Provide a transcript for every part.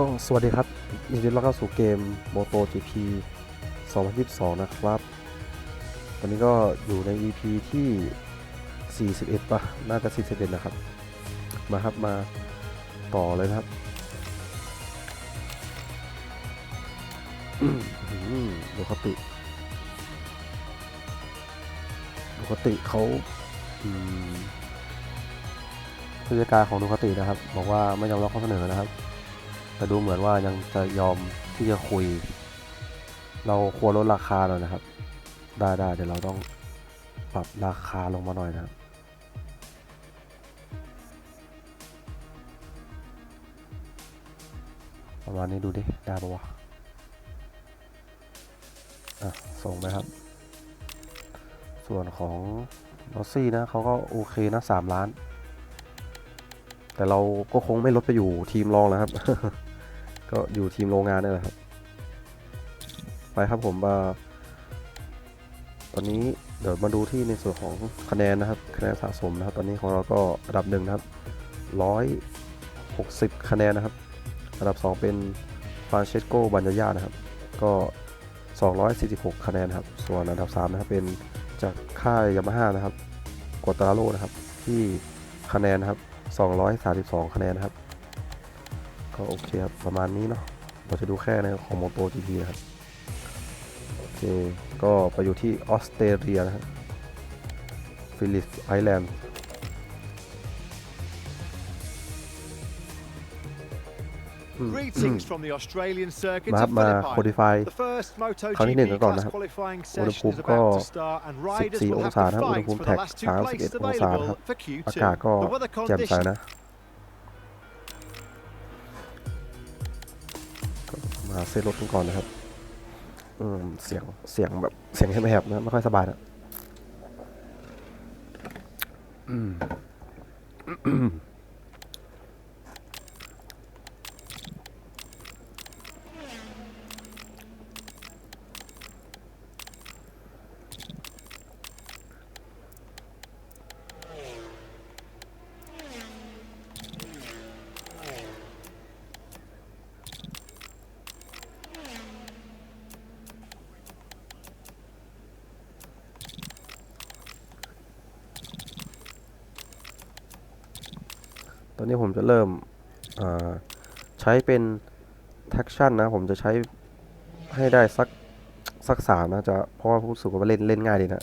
ก็สวัสดีครับยินดีต้อนรับเข้าสู่เกม Moto GP 2022 นะครับตอนนี้ก็อยู่ใน EP ที่ 41ป่ะ น่าจะ 41 นะครับ มาครับมาต่อเลยนะครับดูคติดูคติเขาผู้จัดการของดูคตินะครับ บอกว่าไม่ยอมรับข้อเสนอนะครับ แต่ดูเหมือนว่ายังจะยอมที่จะคุย เราควรลดราคาหน่อยนะครับ ได้ได้เดี๋ยวเราต้องปรับราคาลงมาหน่อยนะครับประมาณนี้ดูดิ ได้ปะวะ อะ ส่งไปครับ ส่วนของลอซี่นะเขาก็โอเคนะสามล้าน แต่เราก็คงไม่ลดไปอยู่ทีมรองแล้วครับ ก็อยู่ทีมโรงงานนี่แหละครับ ไปครับผมมาตอนนี้เดี๋ยวมาดูที่ในส่วนของคะแนนนะครับ คะแนนสะสมนะครับ ตอนนี้ของเราก็อันดับหนึ่งนะครับร้อยหกสิบคะแนนนะครับ อันดับสองเป็นฟรานเชสโกบัญญายานะครับ ก็ 246 คะแนนครับ ส่วนอันดับ 3 นะครับ เป็นจากค่ายยามาฮ่านะครับกัวตาโรนะครับ ที่คะแนนนะครับ 232 คะแนนนะครับ ก็โอเคครับ ประมาณนี้เนาะเราจะดูแค่ในของ Moto GP นะครับ โอเค ก็ไปอยู่ที่ออสเตรเลียนะฮะฟิลิปไอแลนด์ Greetings from the Australian circuit มาค to รับมา Philippines. โคดิฟาย The first ครั้งที่หนึ่ง MotoGP กันก่อนนะครับ class qualifying อุณห session ภู is มิก็ about to start and riders 14 will อง have ศา to นะครับ อุณห fight ภูมิ for แท็ the ก last two places 31องศานะค available รับ for อากาศ Q2. ก็ The weather แจ่มใส conditions นะ ซตรถกันก่อนนะครับ อืม เสียง เสียงแบบ เสียงแหบๆนะ ไม่ค่อยสบายนะอืม อนนี้ผมจะเริ่มอ่าใช้เป็น traction นะ ผมจะใช้ให้ได้สักสักสามนะจะเพราะว่ารู้สึกว่าเล่นเล่นง่ายดีนะ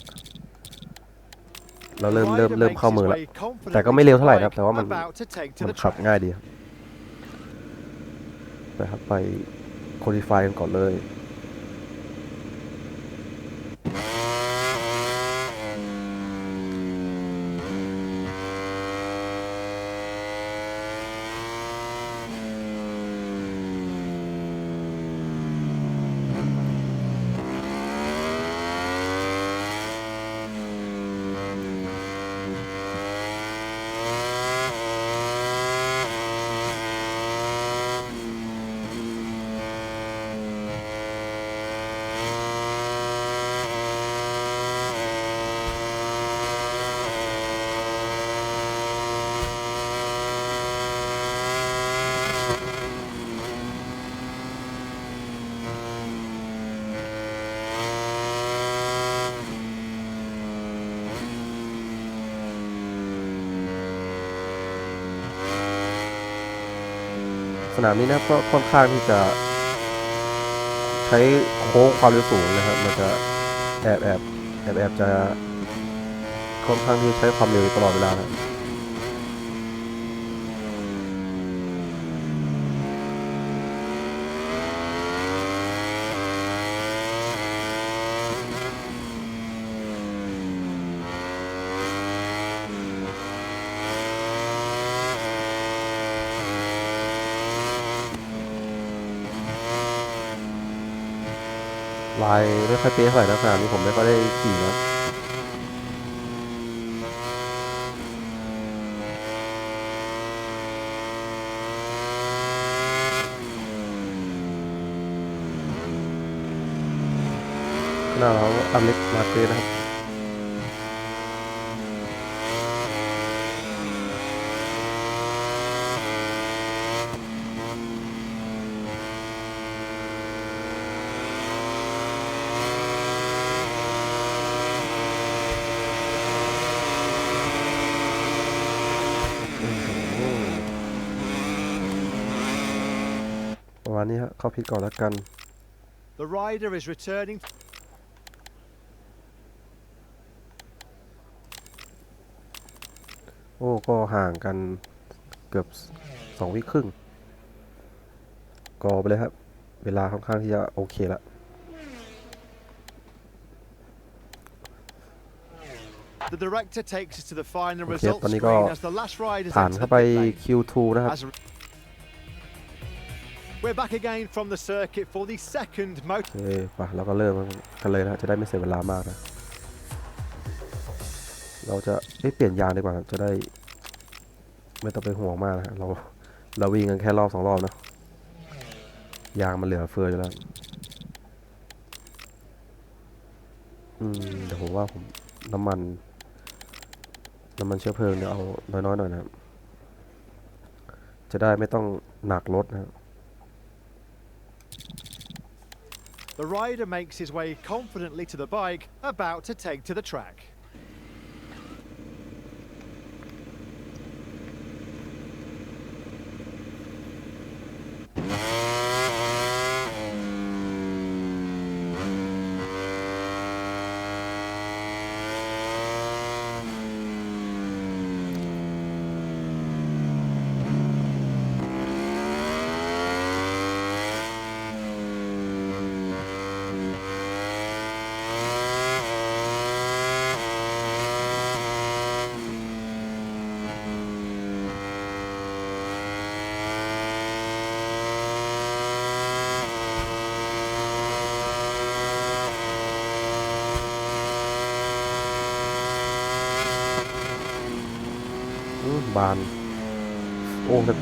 เราเริ่มเริ่ม Rider เริ่ม makes เข้า his มือแล้ว way confidently แต่ก็ไม่เร็วเท่าไหร่นะ to แต่ว่ามัน bike, about to take to มัน the ขับ track. ง่ายดีครับไปครับไป qualify กันก่อนเลย สนามนี้นะครับก็ค่อนข้างที่จะ ใช้โค้งความเร็วสูงนะครับ มันจะแอบแอบแอบแอบจะค่อนข้างที่ใช้ความเร็วตลอดเวลานะ วายไม่ค่อยเป๊ะเท่าไหร่นะสนามนี้ผมไม่ค่อยได้ขี่นะหน้าเราอเล็กมาเตนะครับ อ ประมาณนี้ฮะเข้าพิษก่อนแล้วกัน The rider is returning. โอ้ก็ห่างกันเกือบสองวิครึ่งกอไปเลยครับ เวลาค่อนข้างที่จะโอเคแล้ว The director takes us to the final โอเค results ตอนนี้ก็ screen as the last riders ผ่าน enter เข้า the ไป pit lane. Q2 นะครับ As a- We're back again from the circuit for the second โอ motor. เคป่ะเราก็เริ่มกันเลยนะจะได้ไม่เสียเวลามากนะเราจะเอ้ยเปลี่ยนยางดีกว่าจะได้ ไม่ต้องไปห่วงมากนะเราเราวิ่งกันแค่รอบสองรอบนะยางมันเหลือเฟืออยู่แล้วอืมเดี๋ยวผมว่าผมน้ำมัน น้ำมันเชื้อเพลิงเนี่ยเอาน้อยๆหน่อยนะครับจะได้ไม่ต้องหนักรถนะครับ The rider makes his way confidently to the bike, about to take to the track.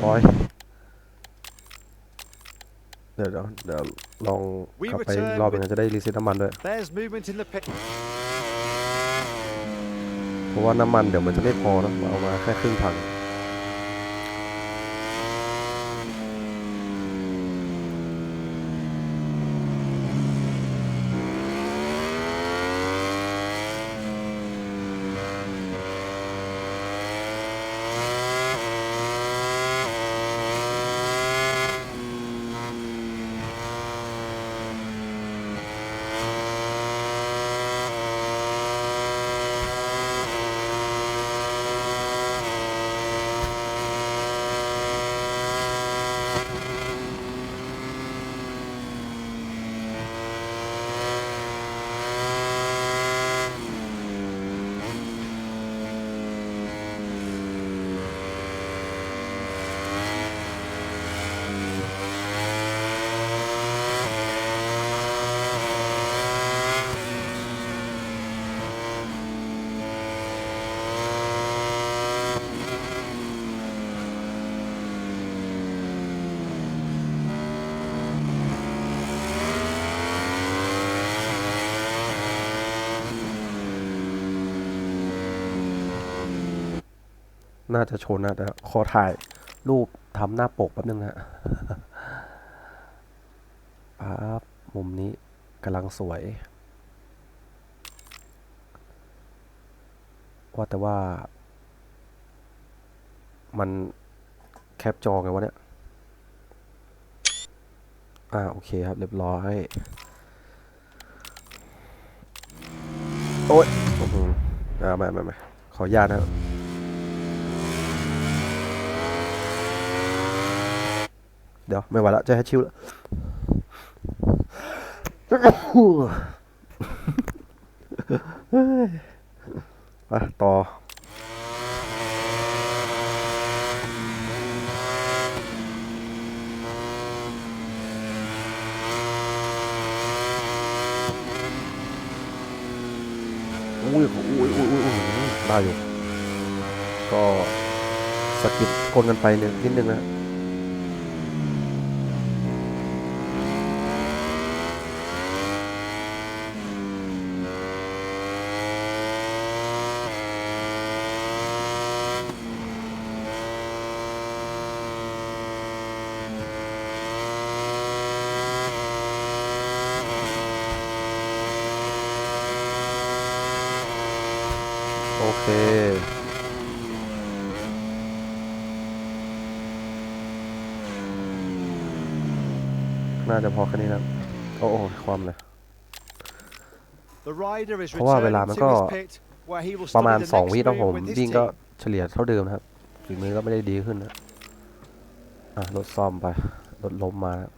รียบร้อยเดี๋ยวเดี๋ยวเดี๋ยวลอง We ขับไป return รอบหนึงนะจะได้รีเซ็ตน้ำมันด้วย There's movement in the pit. เพราะว่าน้ำมันเดี๋ยวมันจะไม่พอนะเราเอามาแค่ครึ่งถัง น่าจะชนนะแต่ขอถ่ายรูปทำหน้าปกแป๊บนึงนะปั๊บมุมนี้กำลังสวย ว่าแต่ว่า มันแคปจอไงวะเนี่ย อ่า โอเคครับ เรียบร้อย โอ้ยอ่าไม่ไม่ไม่ขออนุญาตนะครับ เดี๋ยวไม่ไหวละจะให้ชิวแล้วเฮ้ยไปต่ออุ้ยอุ้ยอุ้ยอุ้ยอุ้ยได้อยู่ ก็สกิดกลกันไปเนี่ยนิดนึงนะ โอเคโน่าจะพอแค่นี้นะโอ้โหความเลย The rider is เพราะว่าเวลา returning มัน to ก็ his pit where he will ประมาณ study the 2วิ next ต้องผม move with his วิ่งก็ team. เฉลี่ยเท่าเดิมนะครับฝีมือก็ไม่ได้ดีขึ้นนะอะรถซ่อมไป รถล้มมานะ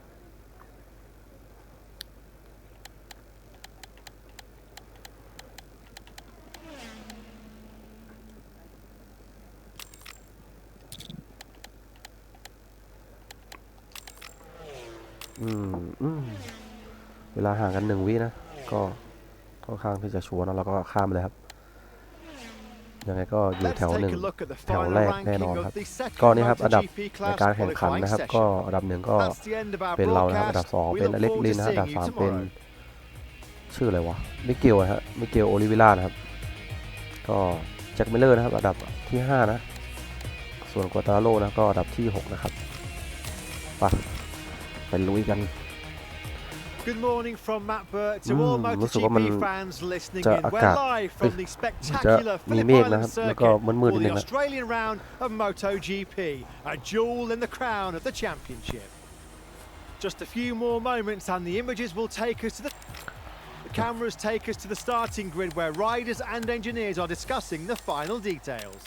อืมอืม เวลาห่างกันหนึ่งวินะ ก็ค่อนข้างที่จะชัวร์นะแล้วก็ข้ามเลยครับยังไงก็อยู่ Let's แถวหนึ่ง take a look at the แถว final แรกแน่นอน ranking ครับ of the second ก็นี่ครับอันดับ MotoGP ใน class การแข่งขัน qualifying นะครับ session. ก็อันดับหนึ่งก็ That's the end of our เป็นเรานะครับอันดับ broadcast. สอง We เป็น look อเล็ก forward ลิ to นนะอันดับ seeing สาม you เป็น tomorrow. ชื่ออะไรวะมิเกลนะฮะมิเกลโอลิวิล่านะครับ ก็แจ็คมิลเลอร์นะครับ อันดับที่5นะ ส่วนกัวตาโลนะก็อันดับที่6นะครับไปไปลุยกัน Good morning from Matt Burt to อืม all รู้สึกว่ามัน MotoGP fans listening จะ in. อา We're กาศ live from the จะ spectacular มี Phillip เมฆนะ Island ครับแล้วก็ circuit มืดๆ for นิดนึ the งนะ Australian round of MotoGP, a jewel in the crown of the championship. Just a few more moments and the images will take us to the the cameras take us to the starting grid where riders and engineers are discussing the final details.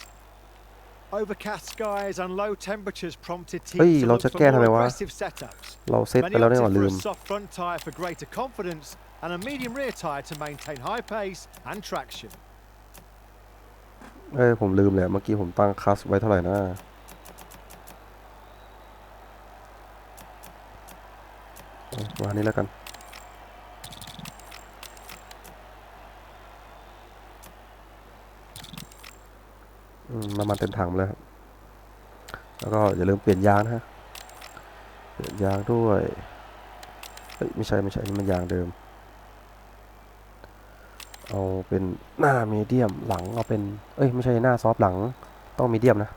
Overcast skies and low temperatures prompted เฮ้ย teams to เรา look จะ for แก้ทำไม more วะ aggressive setups. เราเซตไป Many แล้วเนี่ย opted ลื for ม a soft front tyre for greater confidence and a medium rear tyre to maintain high pace and traction. เอ้ยผมลืมเลยเมื่อกี้ผมตั้งคัสไว้เท่าไหร่นะเอามานี้แล้วกัน น้ำมันเต็มถังหมดเลยครับแล้วก็อย่าลืมเปลี่ยนยางนะฮะ เปลี่ยนยางด้วย เฮ้ย ไม่ใช่ไม่ใช่นี่มันยางเดิม เอาเป็นหน้ามีเดียมหลังเอาเป็น เอ้ย ไม่ใช่หน้าซอฟต์หลัง ต้องมีเดียมนะ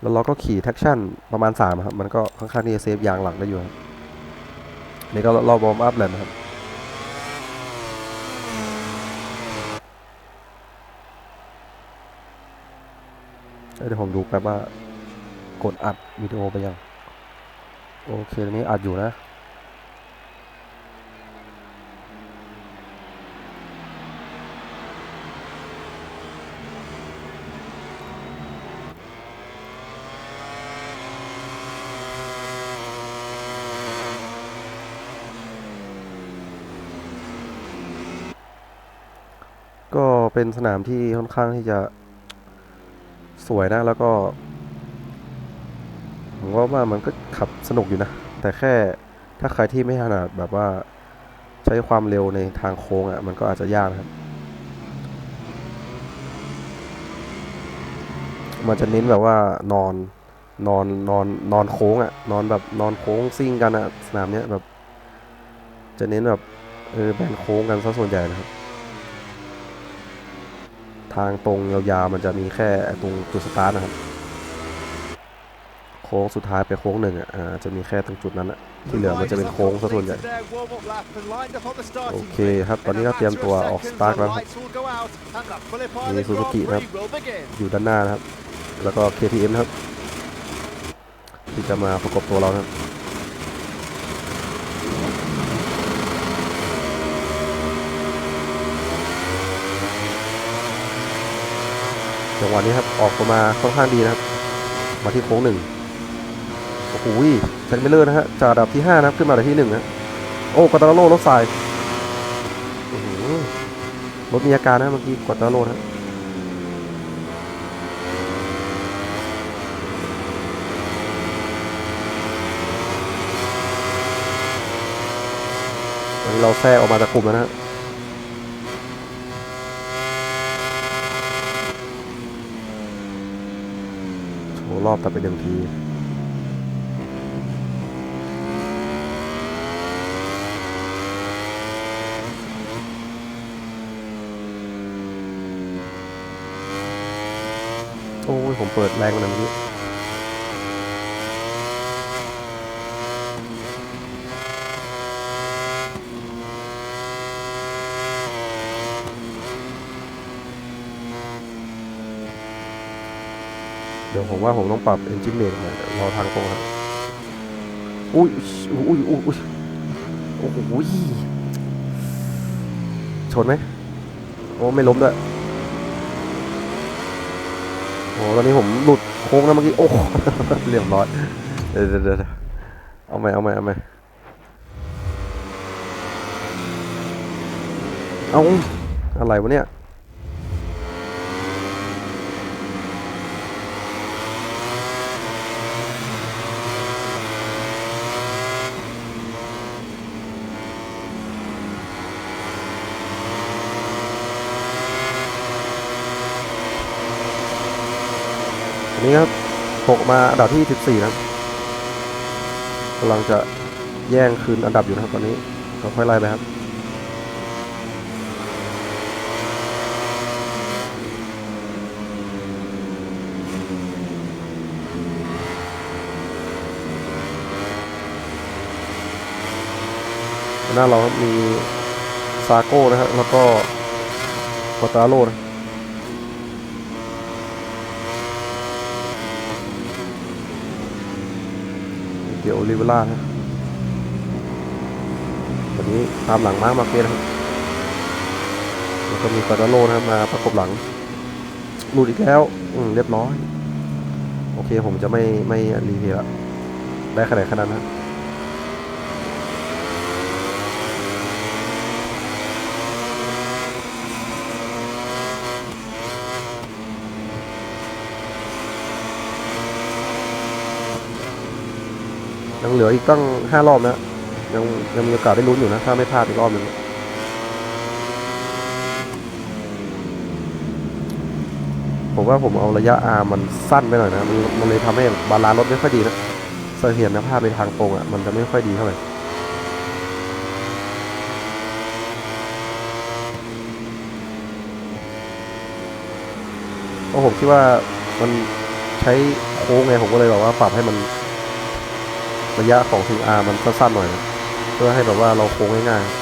แล้วเราก็ขี่แท็กชั่นประมาณ3ครับ มันก็ค่อนข้างที่จะเซฟยางหลังได้อยู่ครับนี่ก็รอบวอร์มอัพแหละนะครับ เดี๋ยวผมดูแป๊บว่ากดอัดวิดีโอไปยัง โอเคตอนนี้อัดอยู่นะ ก็เป็นสนามที่ค่อนข้างที่จะ วยนะ แล้วก็ผมว่าว่ามันก็ขับสนุกอยู่นะ แต่แค่ถ้าใครที่ไม่ถนัดแบบว่าใช้ความเร็วในทางโค้งอะ่ะ มันก็อาจจะยากนะครับ มันจะเน้นแบบว่านอนนอนนอนนอนโค้งอะ่ะ นอนแบบนอนโค้งซิ่งกันอะ่ะสนามเนี้ยแบบ จะเน้นแบบเออแบนโค้งกันซะส่วนใหญ่นะครับ ทางตรงยาวๆมันจะมีแค่ตรงจุดสตาร์ทนะครับโค้งสุดท้ายไปโค้งหนึ่งอะจะมีแค่ตรงจุดนั้นอะที่เหลือมันจะเป็นโค้งซะส่วนใหญ่โอเคครับตอนนี้ก็เตรียมตัวออกสตาร์ทแล้วครับมีซูซูกินะครับอยู่ด้านหน้านะครับ แล้วก็ KTM ครับ ที่จะมาประกบตัวเรานะครับ จังหวะนี้ครับออกตัวมาค่อนข้างดีนะครับ มาที่โค้งหนึ่งโอ้โหแจ็คมิลเลอร์นะฮะจากอันดับที่5นะครับขึ้นมาดับที่1นะโอ้กอตาโลรถสายอื้อหือรถมีอาการนะเมื่อกี้กอตาโลนะตอนนี้เราแทรกออกมาจากกลุ่มแล้วนะฮะ โชว์ รอบตัดไปเดิมทีโอ้ยผมเปิดแรงมันั้นเมื่ เดี๋ยวผมว่าผมต้องปรับ engine brake หน่รอทางตรงครับอุ้ยอุ้ยอุ้ยอุ้ยโอ้โหชนไหมโอ้ไม่ล้มด้วยโอ้ตอนนี้ผมหลุดโค้งแล้วเมื่อกี้โอ้เรียบร้อยเดี๋ยวเดี๋ยวเอาใหม่เอาใหม่เอาใหม่เอาอะไรวะเนี่ย นี้ครับตกมาอันดับที่ 14 นะครับกำลังจะแย่งคืนอันดับอยู่นะครับตอนนี้เราค่อยไล่ไปครับหน้าเรามีซาโก้นะครับแล้วก็ปอตาโร่นะ เดี๋ยวลิเวล่านะวันนี้ตามหลังมามาเกตนครับแล้วก็มีฟาดาโลนะครับมาประกบหลังหลุดอีกแล้ว อืมเรียบร้อย โอเคผมจะไม่ไม่รีเพย์ละได้ขนาดขนาดนั้น เหลืออีกตั้งห้ารอบนะยังยังมีโอกาสได้ลุ้นอยู่นะ ถ้าไม่พลาดอีกรอบหนึ่งผมว่าผมเอาระยะ R มันสั้นไปหน่อยนะมันมันเลยทำให้บาลานซ์รถไม่ค่อยดีนะเสถียรภาพในทางตรงอะมันจะไม่ค่อยดีเท่าไหร่เพราะผมคิดว่ามันใช้โค้งไงผมก็เลยแบบว่าปรับให้มัน ระยะของที R มันสั้นๆหน่อยนะเพื่อให้แบบว่าเราโค้งง่ายๆ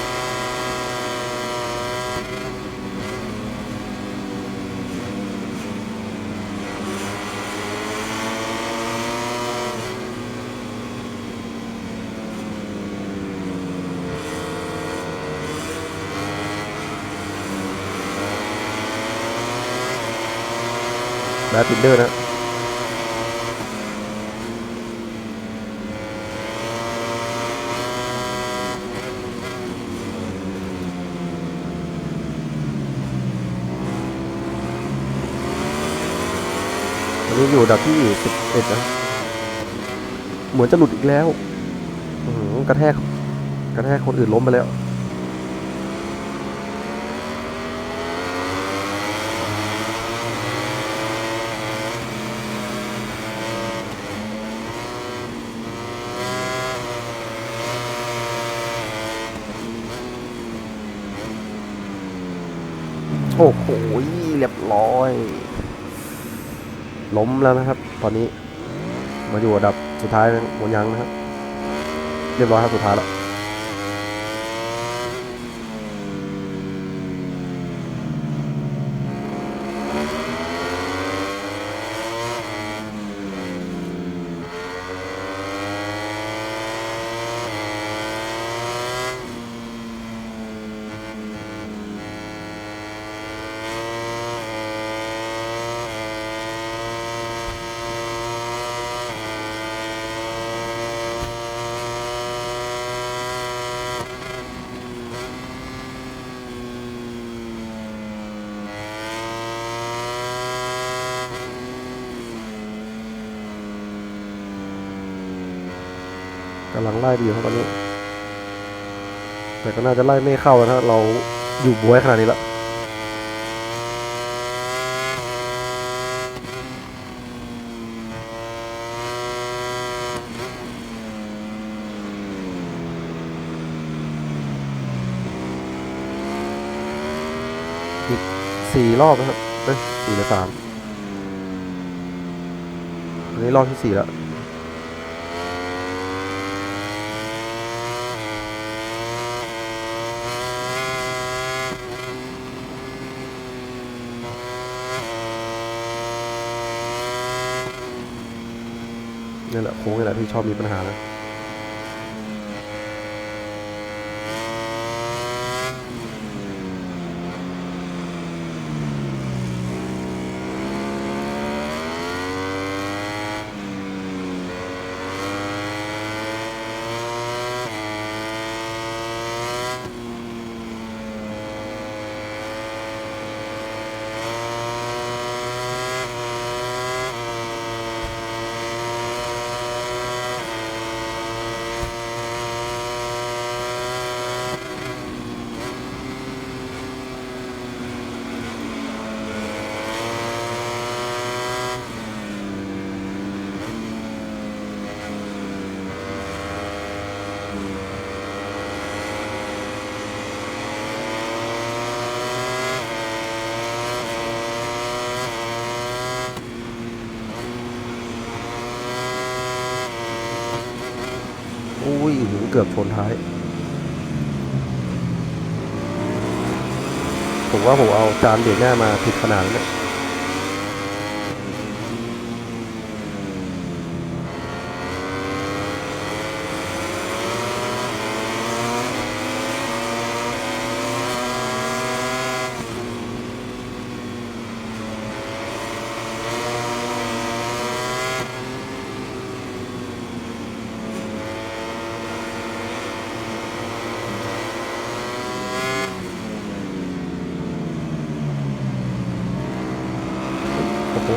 แบทตินเดอร์นะ อันนี้อยู่ดับที่11นะเหมือนจะหลุดอีกแล้วอกระแทก กระแทกคนอื่นล้มไปแล้วโอ้โหเรียบร้อย ล้มแล้วนะครับ ตอนนี้มาอยู่อันดับสุดท้ายนะหมดยังนะครับ เรียบร้อยครับสุดท้ายแล้วำลังไล่ไปอยู่ครับตอนนี้ แต่ก็น่าจะไล่ไม่เข้าแล้วถ้าเราอยู่บวยขนาดนี้ล้วอีกสี่รอบนะครับเอ้ยสี่หรือสามอันนี้รอบที่สี่แล้ว นี่แหละโค้งนี่แหละที่ชอบมีปัญหานะ อุ้ยหู เกือบชนท้าย ผมว่าผมเอาจานเบียดหน้ามาผิดขนาดแล้วเนี่ย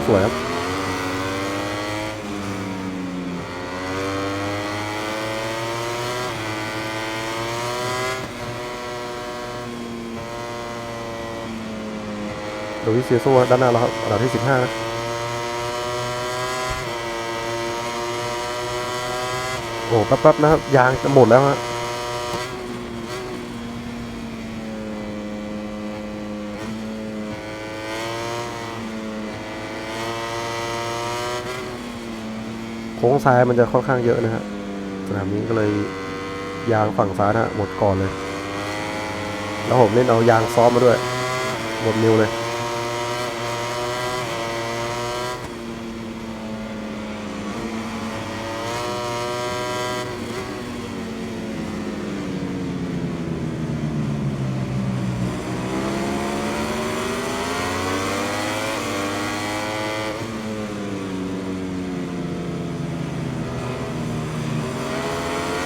สวยครับโดวิเซียโซด้านหน้าเราครับอันดับที่ 15นะโอ้แป๊บๆนะครับ ยางจะหมดแล้วฮะ ค้งซ้ายมันจะค่อนข้างเยอะนะฮะสนามนี้ก็เลยยางฝั่งซ้ายนะฮะหมดก่อนเลย แล้วผมเล่นเอายางซ้อมมาด้วยหมดนิวเลย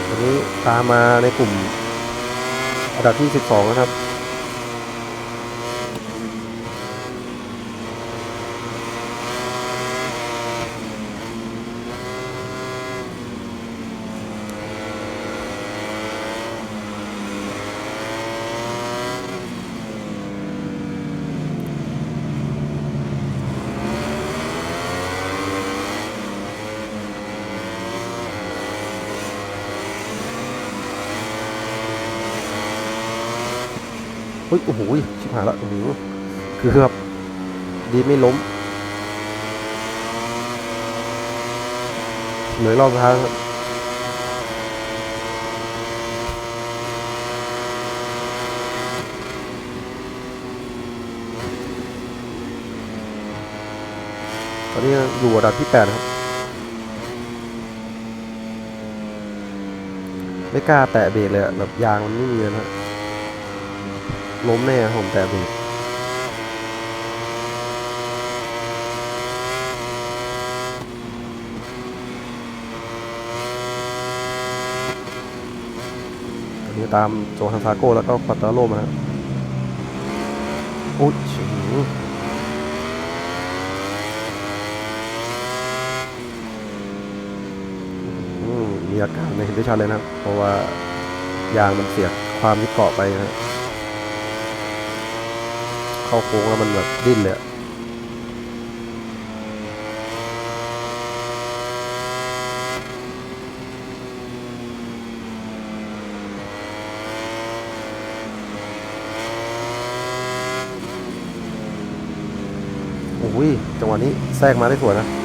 อั นนี้ตามมาในกลุ่มอันดับที่ 12 นะครับ เฮ้ยโอ้โหชิบหายละโอ้โหคือแบบดีไม่ล้มเหลือรอบสุดท้ายครับตอนนี้อยู่อันดับที่8นะครับ ไม่กล้าแตะเบรกเลยแบบยางมันไม่มีเลยนะ ล้มแน่ครับผมแต่เบรกตอนนี้ตามโจฮันซาโก้แล้วก็ควาตาโรมานะอุ๊ยชิวอืมมีอาการในเห็นได้ชัดเลยนะครับ เพราะว่ายางมันเสียความที่เกาะไปนะ เข้าโค้งแล้วมันแบบดิ้นเลยอะโอ้ยจังหวะนี้แทรกมาได้สวยนะ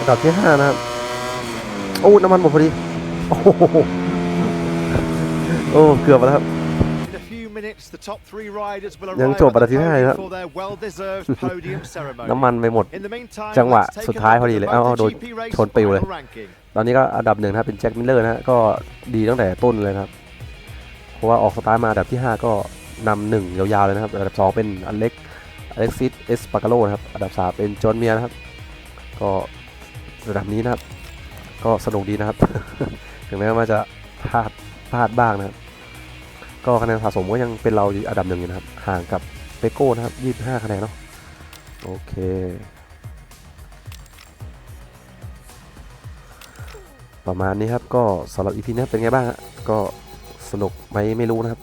อันดับที่ห้านะครับ โอ้น้ำมันหมดพอดี โอ้โหโอ้เกือบไปแล้วครับ In a few minutes, the top three riders will ยัง arrive จบ at อันดั the บที่ห้าอยู่ podium ครับ for their well-deserved podium ceremony. น้ำมันไปหมด In the meantime, จังหวะ let's take a สุดท้าย look พอ at ดี the เลย เอ้าเอาโดน MotoGP race ชนปิวเลย final ranking. ตอนนี้ก็อันดับหนึ่งนะครับเป็นแจ็คมิลเลอร์นะฮะ ก็ดีตั้งแต่ต้นเลยนะครับ เพราะว่าออกสตาร์ทมาอันดับที่ 5 ก็นำหนึ่งยาวๆเลยนะครับ อันดับ 2 เป็นอเล็กอเล็กซิสเอสปาการโลนะครับ อันดับ 3 เป็นจอห์นเมียร์นะครับ ก็ ระดับนี้นะครับ ก็สนุกดีนะครับ ถึงแม้ว่าจะพลาดพลาดบ้างนะครับ ก็คะแนนสะสมก็ยังเป็นเราอยู่อันดับหนึ่งอยู่นะครับ ห่างกับเปโก้นะครับ 25 คะแนนเนาะ โอเค ประมาณนี้ครับ ก็สำหรับอีพีนี้เป็นไงบ้างฮะ ก็สนุกไหมไม่รู้นะครับ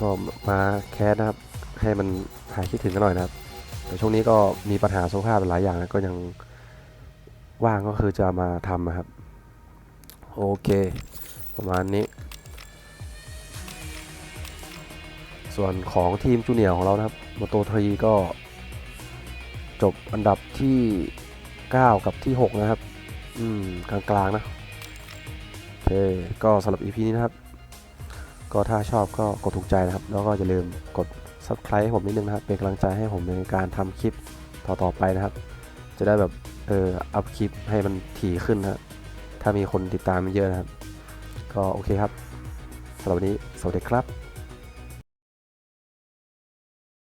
ก็มาแคสนะครับ ให้มันหายคิดถึงกันหน่อยนะครับ แต่ช่วงนี้ก็มีปัญหาสุขภาพหลายอย่างนะก็ยัง ว่างก็คือจะมาทำนะครับ โอเค ประมาณนี้ ส่วนของทีมจูเนียร์ของเรานะครับโมโตทรีก็จบอันดับที่ 9 กับที่ 6 นะครับ อืม กลางๆนะ โอเค ก็สำหรับ EP นี้นะครับ ก็ถ้าชอบก็กดถูกใจนะครับ แล้วก็อย่าลืมกด subscribe ให้ผมนิดนึงนะครับ เป็นกำลังใจให้ผมในการทำคลิปต่อๆไปนะครับ จะได้แบบ เอออัพคลิปให้มันถี่ขึ้นนะถ้ามีคนติดตามเยอะนะครับ ก็โอเคครับสำหรับวันนี้สวัสดีครับ